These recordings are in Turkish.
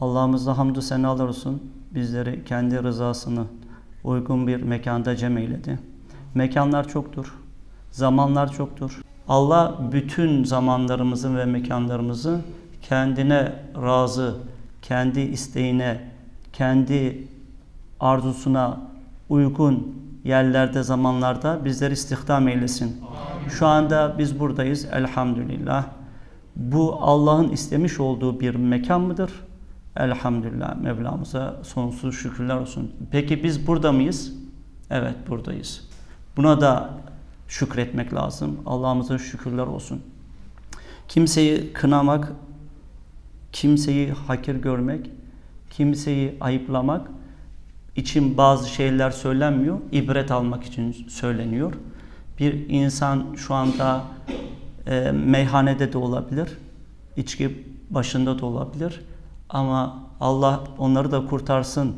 Allah'ımıza hamdü senalar olsun. Bizleri kendi rızasını uygun bir mekanda cem eyledi. Mekanlar çoktur. Zamanlar çoktur. Allah bütün zamanlarımızı ve mekanlarımızı kendine razı, kendi isteğine, kendi arzusuna uygun yerlerde, zamanlarda bizleri istihdam eylesin. Şu anda biz buradayız elhamdülillah. Bu Allah'ın istemiş olduğu bir mekan mıdır? Elhamdülillah Mevlamıza sonsuz şükürler olsun. Peki biz burada mıyız? Evet buradayız. Buna da şükretmek lazım. Allah'ımıza şükürler olsun. Kimseyi kınamak, kimseyi hakir görmek, kimseyi ayıplamak için bazı şeyler söylenmiyor. İbret almak için söyleniyor. Bir insan şu anda e, meyhanede de olabilir, içki başında da olabilir. Ama Allah onları da kurtarsın.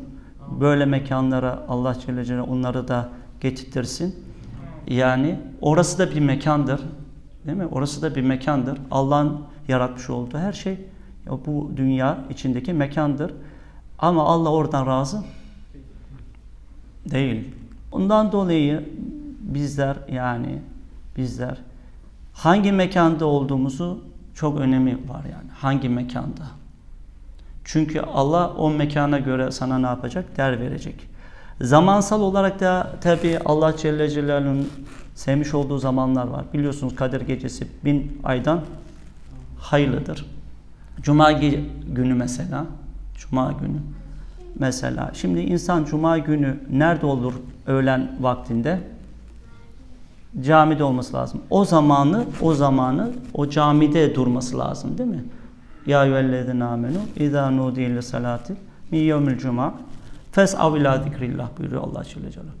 Böyle mekanlara Allah Celle Celaluhu onları da getirtirsin. Yani orası da bir mekandır. Değil mi? Orası da bir mekandır. Allah'ın yaratmış olduğu her şey bu dünya içindeki mekandır. Ama Allah oradan razı değil. Ondan dolayı bizler yani bizler hangi mekanda olduğumuzu çok önemi var yani. Hangi mekanda? Çünkü Allah o mekana göre sana ne yapacak? Der verecek. Zamansal olarak da tabi Allah Celle Celaluhu'nun sevmiş olduğu zamanlar var. Biliyorsunuz Kadir Gecesi bin aydan hayırlıdır. Cuma günü mesela, Cuma günü mesela. Şimdi insan Cuma günü nerede olur öğlen vaktinde? Camide olması lazım. O zamanı, o zamanı o camide durması lazım değil mi? Ya eyyühellezine amenu izâ salati min yevmil cuma fes'av ila zikrillah buyuruyor Allah Celle Celaluhu.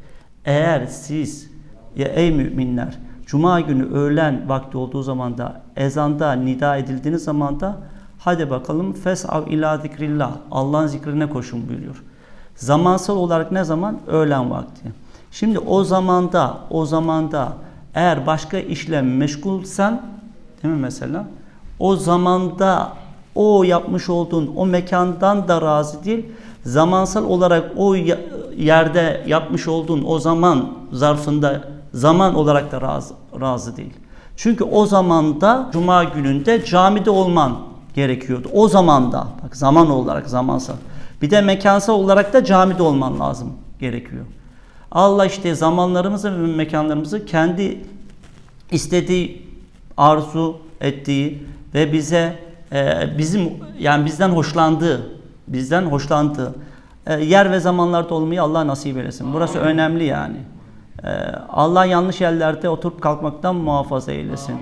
Eğer siz ya ey müminler Cuma günü öğlen vakti olduğu zaman da ezanda nida edildiğiniz zaman da hadi bakalım fes'av ila zikrillah Allah'ın zikrine koşun buyuruyor. Zamansal olarak ne zaman? Öğlen vakti. Şimdi o zamanda o zamanda eğer başka işle meşgulsen değil mi mesela? O zamanda o yapmış olduğun o mekandan da razı değil. Zamansal olarak o yerde yapmış olduğun o zaman zarfında zaman olarak da razı, razı değil. Çünkü o zamanda cuma gününde camide olman gerekiyordu. O zamanda bak zaman olarak zamansal. Bir de mekansal olarak da camide olman lazım gerekiyor. Allah işte zamanlarımızı ve mekanlarımızı kendi istediği, arzu ettiği ve bize e, bizim yani bizden hoşlandığı, bizden hoşlandığı e, yer ve zamanlarda olmayı Allah nasip eylesin. Burası önemli yani. E, Allah yanlış yerlerde oturup kalkmaktan muhafaza eylesin.